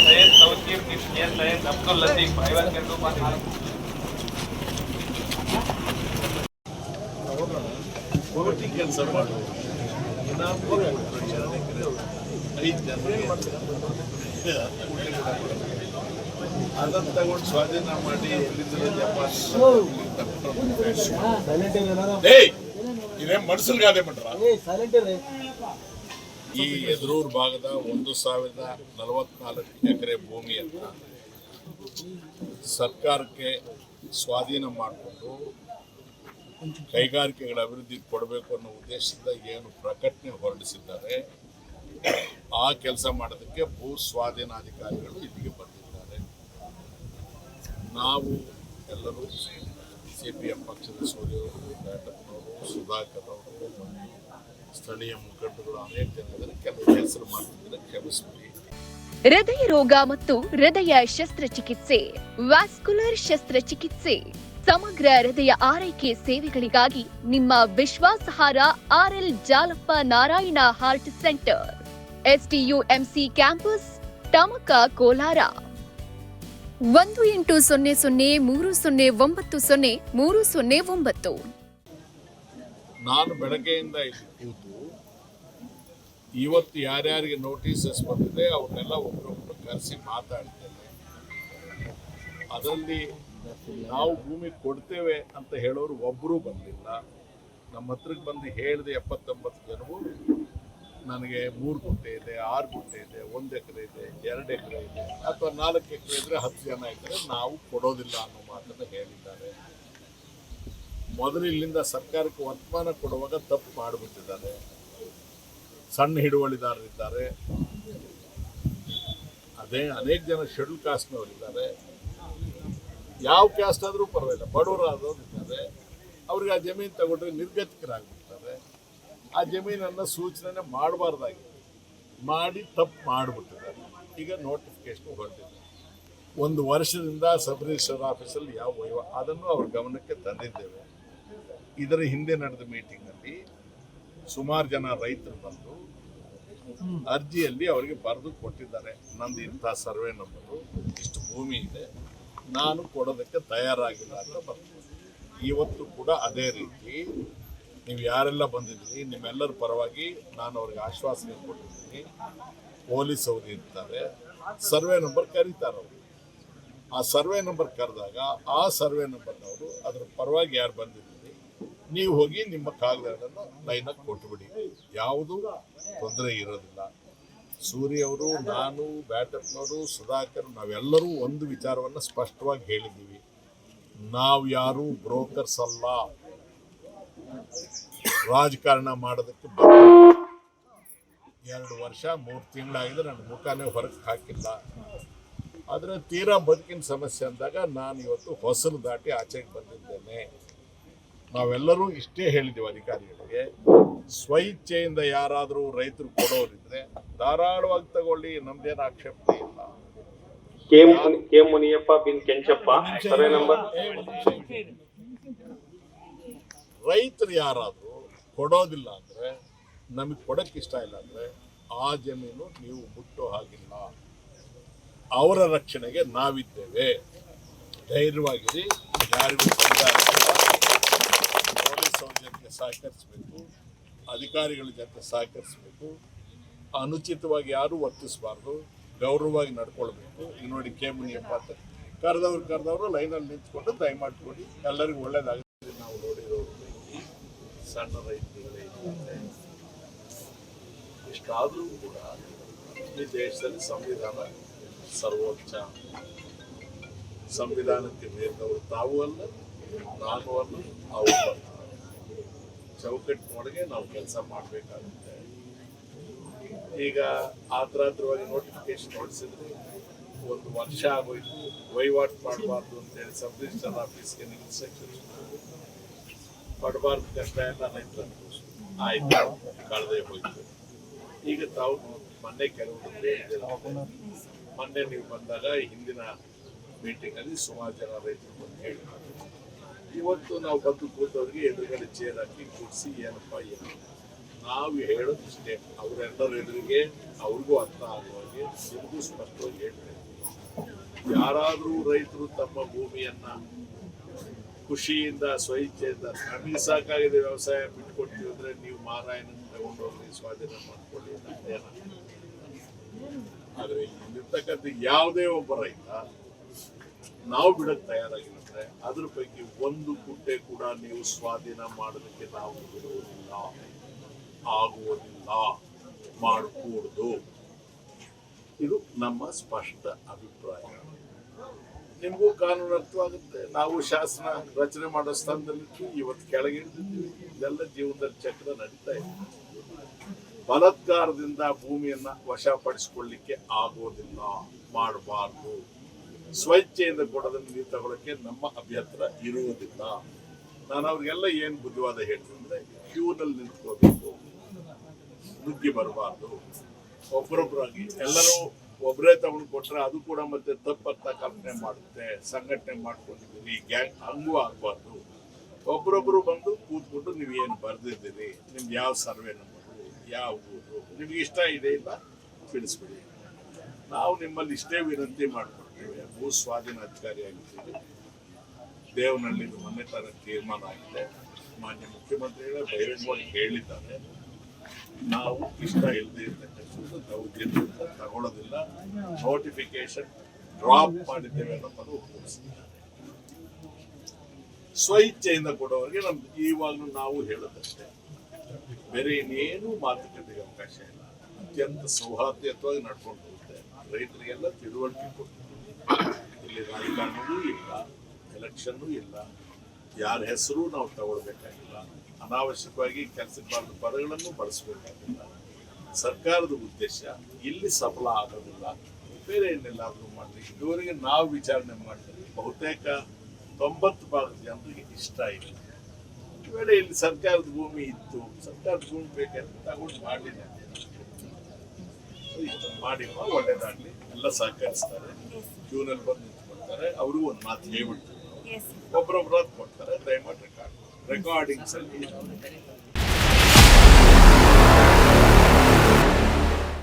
સૈયદ તવકીર ઇફતિયાર સૈયદ અબ્દુલ લતીફ ભાઈવાલ કેન્દ્રો પાસે ಬಹುಟಿ ಕೆಲಸ ಮಾಡುವ ಐದು ಜನ ಅದನ್ನು ತಗೊಂಡು ಸ್ವಾಧೀನ ಮಾಡಿ ಮಾಡ್ರ? ಈ ಎದುರೂರು ಭಾಗದ ಒಂದು ಸಾವಿರದ ನಲವತ್ನಾಲ್ಕು ಎಕರೆ ಭೂಮಿಯನ್ನ ಸರ್ಕಾರಕ್ಕೆ ಸ್ವಾಧೀನ ಮಾಡಿಕೊಂಡು ಕೈಗಾರಿಕೆಗಳ ಅಭಿವೃದ್ಧಿ ಕೊಡಬೇಕು ಅನ್ನೋ ಉದ್ದೇಶದಿಂದ ಏನು ಪ್ರಕಟಣೆ ಹೊರಡಿಸಿದ್ದಾರೆ ಆ ಕೆಲಸ ಮಾಡೋದಕ್ಕೆ ಭೂ ಸ್ವಾಧೀನಾಧಿಕಾರಿಗಳು ಅಧಿಕಾರಿಗಳು ಬಂದಿದ್ದಾರೆ ನಾವು ಎಲ್ಲರೂ ಸಿ ಪಿ ಎಂ ಪಕ್ಷದ ಸೂರ್ಯವರು ಬ್ಯಾಟಪ್ಪನವರು ಸುಧಾಕರ್ ಅವರು ಸ್ಥಳೀಯ ಮುಖಂಡರು ಅನೇಕ ಜನ ಇದ್ದಾರೆ ಕೆಲವು ಹೆಸರು ಮಾಡ್ತಿದ್ದಾರೆ, ಕ್ಷಮಿಸ್ಬಿಡಿ. ಹೃದಯ ರೋಗ ಮತ್ತು ಹೃದಯ ಶಸ್ತ್ರಚಿಕಿತ್ಸೆ, ವ್ಯಾಸ್ಕುಲರ್ ಶಸ್ತ್ರಚಿಕಿತ್ಸೆ, ಸಮಗ್ರ ಹೃದಯ ಆರೈಕೆ ಸೇವೆಗಳಿಗಾಗಿ ನಿಮ್ಮ ವಿಶ್ವಾಸಾರ್ಹ RL Jalappa Narayana heart center STUMC campus Tamaka Kolar. ಒಂದು ಎಂಟು ಸೊನ್ನೆ ಸೊನ್ನೆ ಮೂರು ಸೊನ್ನೆ ಒಂಬತ್ತು ಸೊನ್ನೆ ಮೂರು ಸೊನ್ನೆ ಒಂಬತ್ತು. ನಾನು ಬೆಳಗ್ಗೆಯಿಂದ ಕೂತು ಇವತ್ತು ಯಾರ್ಯಾರಿಗೆ ನೋಟಿಸಸ್ ಬಂದಿದೆ ಅವ್ರನ್ನೆಲ್ಲ ಒಬ್ಬರೊಬ್ಬರು ಕರೆಸಿ ಮಾತಾಡ್ತೇನೆ ಅದರಲ್ಲಿ ನಾವು ಭೂಮಿ ಕೊಡ್ತೇವೆ ಅಂತ ಹೇಳೋರು ಒಬ್ಬರೂ ಬಂದಿಲ್ಲ. ನಮ್ಮ ಹತ್ರಕ್ಕೆ ಬಂದು ಹೇಳಿದೆ ಎಪ್ಪತ್ತೊಂಬತ್ತು ಜನರು ನನಗೆ ಮೂರು ಗುಂಟೆ ಇದೆ, ಆರು ಗುಂಟೆ ಇದೆ, ಒಂದು ಎಕರೆ ಇದೆ, ಎರಡು ಎಕರೆ ಇದೆ ಅಥವಾ ನಾಲ್ಕು ಎಕರೆ ಇದ್ದರೆ ಹತ್ತು ಜನ ಇದ್ದರೆ, ನಾವು ಕೊಡೋದಿಲ್ಲ ಅನ್ನೋ ಮಾತನ್ನು ಹೇಳಿದ್ದಾರೆ. ಮೊದಲು ಇಲ್ಲಿಂದ ಸರ್ಕಾರಕ್ಕೆ ವರ್ತಮಾನ ಕೊಡುವಾಗ ತಪ್ಪು ಮಾಡಿಬಿಟ್ಟಿದ್ದಾರೆ. ಸಣ್ಣ ಹಿಡುವಳಿದಾರರಿದ್ದಾರೆ. ಅದೇ ಅನೇಕ ಜನ ಶೆಡ್ಯೂಲ್ ಕಾಸ್ಟ್ನವರಿದ್ದಾರೆ ಯಾವ ಕ್ಯಾಸ್ಟ್ ಆದರೂ ಪರವಾಗಿಲ್ಲ ಬಡವರಾದವ್ರು ಇದ್ದಾರೆ ಅವ್ರಿಗೆ ಆ ಜಮೀನು ತಗೊಂಡ್ರೆ ನಿರ್ಗತಿಕರಾಗ್ಬಿಡ್ತಾರೆ. ಆ ಜಮೀನನ್ನು ಸೂಚನೆ ಮಾಡಬಾರ್ದಾಗಿ. ಮಾಡಿ ತಪ್ಪು ಮಾಡಿಬಿಟ್ಟಿದ್ದಾರೆ. ಈಗ ನೋಟಿಫಿಕೇಶನ್ ಹೊರಟಿದೆ. ಒಂದು ವರ್ಷದಿಂದ ಸಬ್ ರಿಜಿಸ್ಟರ್ ಆಫೀಸಲ್ಲಿ ಯಾವ ವಹಿವ ಅದನ್ನು ಅವ್ರ ಗಮನಕ್ಕೆ ತಂದಿದ್ದೇವೆ. ಇದರ ಹಿಂದೆ ನಡೆದ ಮೀಟಿಂಗಲ್ಲಿ ಸುಮಾರು ಜನ ರೈತರು ಬಂದು ಅರ್ಜಿಯಲ್ಲಿ ಅವರಿಗೆ ಬರೆದು ಕೊಟ್ಟಿದ್ದಾರೆ. ನಂದು ಇಂಥ ಸರ್ವೆ ನಂಬರು, ಇಷ್ಟು ಭೂಮಿ ಇದೆ, ನಾನು ಕೊಡೋದಕ್ಕೆ ತಯಾರಾಗಿಲ್ಲ ಅಂತ ಬರ್ತೀನಿ ಇವತ್ತು ಕೂಡ ಅದೇ ರೀತಿ ನೀವು ಯಾರೆಲ್ಲ ಬಂದಿದ್ದೀರಿ, ನಿಮ್ಮೆಲ್ಲರ ಪರವಾಗಿ ನಾನು ಅವ್ರಿಗೆ ಆಶ್ವಾಸನೆ ಕೊಟ್ಟಿದ್ದೀನಿ. ಪೊಲೀಸ್ ಅವರು ಇರ್ತಾರೆ. ಸರ್ವೆ ನಂಬರ್ ಕರೀತಾರೆ ಅವರು. ಆ ಸರ್ವೆ ನಂಬರ್ ಕರೆದಾಗ, ಆ ಸರ್ವೆ ನಂಬರ್ನವರು ಅದರ ಪರವಾಗಿ ಯಾರು ಬಂದಿದ್ದೀರಿ, ನೀವು ಹೋಗಿ ನಿಮ್ಮ ಕಾಗದಗಳನ್ನು ಲೈನಾಗಿ ಕೊಟ್ಟುಬಿಡಿ. ಯಾವುದೂ ತೊಂದರೆ ಇರೋದಿಲ್ಲ. ಸೂರ್ಯ ಅವರು, ನಾನು, ಬ್ಯಾಟಪ್ನವರು, ಸುಧಾಕರ್, ನಾವೆಲ್ಲರೂ ಒಂದು ವಿಚಾರವನ್ನು ಸ್ಪಷ್ಟವಾಗಿ ಹೇಳಿದ್ದೀವಿ. ನಾವು ಯಾರು ಬ್ರೋಕರ್ಸ್ ಅಲ್ಲ. ರಾಜಕಾರಣ ಮಾಡೋದಕ್ಕೆ. ಎರಡು ವರ್ಷ ಮೂರು ತಿಂಗಳಾಗಿದೆ ನನ್ನ ಮುಖಾನೇ ಹೊರಗೆ ಹಾಕಿಲ್ಲ ಆದರೆ ತೀರಾ ಬದುಕಿನ ಸಮಸ್ಯೆ ಅಂದಾಗ ನಾನು ಇವತ್ತು ಹೊಸಲು ದಾಟಿ ಆಚೆಗೆ ಬಂದಿದ್ದೇನೆ ನಾವೆಲ್ಲರೂ ಇಷ್ಟೇ ಹೇಳಿದ್ದೀವಿ ಅಧಿಕಾರಿಗಳಿಗೆ ಸ್ವಇಚ್ಛೆಯಿಂದ ಯಾರಾದರೂ ರೈತರು ಕೊಡೋರಿದ್ರೆ ಧಾರಾಳವಾಗಿ ತಗೊಳ್ಳಿ ನಮ್ದೇನು ಆಕ್ಷೇಪಣೆ ಇಲ್ಲ ಕೆ ಮುನಿ- ಕೆ ಮುನಿಯಪ್ಪ ಬಿನ್ ಕೆಂಚಪ್ಪ ಸರ್ವೆ ನಂಬರ್. ರೈತರು ಯಾರಾದರೂ ಕೊಡೋದಿಲ್ಲ ಅಂದರೆ, ನಮಗೆ ಕೊಡೋಕ್ಕೆ ಇಷ್ಟ ಇಲ್ಲ ಅಂದರೆ, ಆ ಜಮೀನು ನೀವು ಮುಟ್ಟೋ ಹಾಗಿಲ್ಲ. ಅವರ ರಕ್ಷಣೆಗೆ ನಾವಿದ್ದೇವೆ. ಧೈರ್ಯವಾಗಿರಿ, ಯಾರಿಗೂ ತೊಂದರೆ ಆಗಲ್ಲ. ಪೊಲೀಸ್ ಅವ್ರ ಜೊತೆ ಸಹಕರಿಸಬೇಕು, ಅಧಿಕಾರಿಗಳ ಜೊತೆ ಸಹಕರಿಸಬೇಕು, ಅನುಚಿತವಾಗಿ ಯಾರೂ ವರ್ತಿಸಬಾರ್ದು, ಗೌರವವಾಗಿ ನಡ್ಕೊಳ್ಬೇಕು. ಈಗ ನೋಡಿ ಕೆ ಮುನಿಯಪ್ಪ ಅಂತ ಕರೆದವ್ರು ಕರೆದವರು ಲೈನಲ್ಲಿ ನಿಂತ್ಕೊಂಡು ದಯಮಾಡಿಕೊಡಿ ಎಲ್ಲರಿಗೂ ಈ ಸಣ್ಣ ರೈತರುಗಳೇ ಇದ್ದಾರೆ ಇಷ್ಟಾದರೂ ಕೂಡ ಈ ದೇಶದಲ್ಲಿ ಸಂವಿಧಾನ ಸರ್ವೋಚ್ಚ. ಸಂವಿಧಾನಕ್ಕೆ ಮೀರಿದವರು ತಾವು ಅಲ್ಲ, ನಾನು ಅಲ್ಲ ಅಲ್ಲ. ಚೌಕಟ್ಟಿನೊಳಗೆ ನಾವು ಕೆಲಸ ಮಾಡಬೇಕಾಗುತ್ತೆ. ಈಗ ಆತರಾತ್ರವಾಗಿ ನೋಟಿಫಿಕೇಶನ್ ಹೊಡಿಸಿದ್ರೆ ಒಂದು ವರ್ಷ ಆಗೋಯ್ತು. ವಹಿವಾಟು ಮಾಡಬಾರ್ದು ಅಂತೇಳಿ ಸಬ್ ರಿಜಿಸ್ಟರ್ ಆಫೀಸ್ಗೆ ಇನ್ಸ್ಟ್ರಕ್ಷನ್ ಪಡಬಾರ್ದು ಕಷ್ಟ ಎಲ್ಲ ರೈತರ ಆಯ್ತು, ಕಳೆದೇ ಹೋಯ್ತು. ಈಗ ತಾವು ಮೊನ್ನೆ ಕೆಲವರು ಮೊನ್ನೆ ನೀವು ಬಂದಾಗ ಹಿಂದಿನ ಮೀಟಿಂಗ್ ಅಲ್ಲಿ ಸುಮಾರು ಜನ ರೈತರು ಬಂದು ಹೇಳಿದ್ದಾರೆ ಇವತ್ತು ನಾವು ಬಂದು ಕೂತವ್ರಿಗೆ ಎದುರುಗಡೆ ಚೇರ್ ಹಾಕಿ ಕೂಡಿಸಿ, ಏನಪ್ಪ, ಏನು? ನಾವು ಹೇಳೋದು ಇಷ್ಟೇ ಅವರೆಲ್ಲರ ಎದುರಿಗೆ ಅವ್ರಿಗೂ ಅರ್ಥ ಆಗುವಾಗೆ ನಿಮಗೂ ಸ್ಪಷ್ಟವಾಗಿ ಹೇಳ್ತೇವೆ ಯಾರಾದರೂ ರೈತರು ತಮ್ಮ ಭೂಮಿಯನ್ನ ಖುಷಿಯಿಂದ ಸ್ವಇಚ್ಛೆಯಿಂದ ನಮಗೆ ಸಾಕಾಗಿದೆ, ವ್ಯವಸಾಯ ಬಿಟ್ಕೊಡ್ತೀವಿ ಅಂದ್ರೆ ನೀವು ಮಾರಾಯಣ ತಗೊಂಡೋಗಿ ಸ್ವಾಧೀನ ಮಾಡ್ಕೊಳ್ಳಿ ನಮ್ದೇನ ಆದ್ರೆ ಇಲ್ಲಿರ್ತಕ್ಕಂಥ ಯಾವುದೇ ಒಬ್ಬ ರೈತ ನಾವು ಬಿಡಕ್ ತಯಾರಾಗಿರುತ್ತೆ ಅದ್ರ ಪೈಕಿ ಒಂದು ಗುಡ್ಡೆ ಕೂಡ ನೀವು ಸ್ವಾಧೀನ ಮಾಡೋದಕ್ಕೆ ನಾವು ಬಿಡುವುದಿಲ್ಲ, ಆಗುವುದಿಲ್ಲ, ಮಾಡಕೂಡದು. ಇದು ನಮ್ಮ ಸ್ಪಷ್ಟ ಅಭಿಪ್ರಾಯ. ನಿಮಗೂ ಕಾನೂನು ಅರ್ಥವಾಗುತ್ತೆ. ನಾವು ಶಾಸನ ರಚನೆ ಮಾಡೋ ಸ್ಥಾನದಲ್ಲಿ ಇವತ್ತು ಕೆಳಗೆ ಇಳಿದಿದ್ದೀವಿ. ಇದೆಲ್ಲ ಜೀವನದಲ್ಲಿ ಚಕ್ರ ನಡೀತಾ ಇದೆ. ಬಲತ್ಕಾರದಿಂದ ಭೂಮಿಯನ್ನ ವಶಪಡಿಸಿಕೊಳ್ಳಿಕ್ಕೆ ಆಗೋದಿಲ್ಲ. ಮಾಡಬಾರ್ದು. ಸ್ವಚ್ಛೆಯಿಂದ ಕೊಡೋದನ್ನು ನೀವು ತಗೊಳಕ್ಕೆ ನಮ್ಮ ಅಭ್ಯಂತರ ಇರುವುದಿಲ್ಲ. ನಾನು ಅವ್ರಿಗೆಲ್ಲ ಏನು ಬುದ್ಧಿವಾದ ಹೇಳ್ತೀನಿ ಕ್ಯೂನಲ್ಲಿ ನಿಂತ್ಕೋಬೇಕು. ನುಗ್ಗಿ ಬರಬಾರ್ದು. ಒಬ್ಬರೊಬ್ಬರಾಗಿ ಎಲ್ಲರೂ ಒಬ್ಬರೇ ತಗೊಂಡು ಕೊಟ್ರೆ ಅದು ಕೂಡ ಮತ್ತೆ ತಪ್ಪತ್ತ ಕಲ್ಪನೆ ಮಾಡುತ್ತೆ, ಸಂಘಟನೆ ಮಾಡ್ಕೊಂಡಿದ್ದೀರಿ ಗ್ಯಾಂಗ್ ಹಂಗೂ ಆಗ್ಬಾರ್ದು. ಒಬ್ಬರೊಬ್ರು ಬಂದು ಕೂತ್ಬಿಟ್ಟು ನೀವು ಏನು ಬರ್ದಿದ್ದೀರಿ, ನಿಮ್ಗೆ ಯಾವ ಸರ್ವೆ ನಂಬರು, ಯಾವ ಊರು, ನಿಮ್ಗೆ ಇಷ್ಟ ಇದೆ ಇಲ್ಲ, ತಿಳಿಸ್ಬಿಡಿ. ನಾವು ನಿಮ್ಮಲ್ಲಿ ಇಷ್ಟೇ ವಿನಂತಿ ಮಾಡ್ಕೊಡ್ತೇವೆ ಭೂ ಸ್ವಾಧೀನ ಅಧಿಕಾರಿ ಆಗಿದ್ದೀವಿ ದೇವನಹಳ್ಳಿ ಮೊನ್ನೆ ತರ ತೀರ್ಮಾನ ಆಗಿದೆ. ಮಾನ್ಯ ಮುಖ್ಯಮಂತ್ರಿಗಳೇ ಬಹಿರಂಗವಾಗಿ ಹೇಳಿದ್ದಾರೆ. ನಾವು ಇಷ್ಟ ಇಲ್ಲದೆ ನಾವು ದೌರ್ಜನ್ಯ ತಗೊಳ್ಳೋದಿಲ್ಲ. ನೋಟಿಫಿಕೇಶನ್ ಡ್ರಾಪ್ ಮಾಡಿದ್ದೇವೆ ಅನ್ನೋದು ಸ್ವ ಸ್ವಇಚ್ಛೆಯಿಂದ ಕೊಡೋರಿಗೆ ನಮ್ದು ಈವಾಗಲೂ ನಾವು ಹೇಳೋದಷ್ಟೇ. ಬೇರೆ ಇನ್ನೇನು ಮಾತುಕತೆಗೆ ಅವಕಾಶ ಇಲ್ಲ. ಅತ್ಯಂತ ಸೌಹಾರ್ದಯುತವಾಗಿ ನಡ್ಕೊಂಡು ಹೋಗುತ್ತೆ. ರೈತರಿಗೆಲ್ಲ ತಿಳುವಳಿಕೆ ಕೊಡ್ತೀವಿ. ಇಲ್ಲಿ ರಾಜಕಾರಣವೂ ಇಲ್ಲ ಎಲೆಕ್ಷನ್ನೂ ಇಲ್ಲ. ಯಾರ ಹೆಸರು ನಾವು ತಗೊಳ್ಬೇಕಾಗಿಲ್ಲ. ಅನಾವಶ್ಯಕವಾಗಿ ಕೆಲಸಕ್ಕೆ ಬಾರದ ಪದಗಳನ್ನು ಬಳಸಬೇಕಾಗಿಲ್ಲ. ಸರ್ಕಾರದ ಉದ್ದೇಶ ಇಲ್ಲಿ ಸಫಲ ಆಗೋದಿಲ್ಲ. ಬೇರೆ ಏನೆಲ್ಲಾದರೂ ಮಾಡಲಿ. ಇವರಿಗೆ ನಾವು ವಿಚಾರಣೆ ಮಾಡಿದ್ರೆ ಬಹುತೇಕ ತೊಂಬತ್ತು ಭಾಗದ ಜನರಿಗೆ ಇಷ್ಟ ಇಲ್ಲ. ವೇಳೆ ಇಲ್ಲಿ ಸರ್ಕಾರದ ಭೂಮಿ ಇತ್ತು. ಸರ್ಕಾರದ ಭೂಮಿ ಬೇಕಂತ ತಗೊಂಡು ಮಾಡಲಿಲ್ಲ. ಮಾಡಿ ಒಳ್ಳೇದಾಗ್ಲಿ. ಎಲ್ಲ ಸಹಕರಿಸ್ತಾರೆ. ಜೂನಲ್ಲಿ ಬಂದು ನಿಂತ್ಕೊಳ್ತಾರೆ. ಅವ್ರಿಗೂ ಒಂದು ಮಾತು ಹೇಳ್ಬಿಡ್ತೀವಿ ನಾವು ಒಬ್ಬರೊಬ್ಬರು ಕೊಡ್ತಾರೆ ದಯಮಾಡಿ ರೆಕಾರ್ಡ್ ರೆಕಾರ್ಡಿಂಗ್ಸ್ ಅಲ್ಲಿ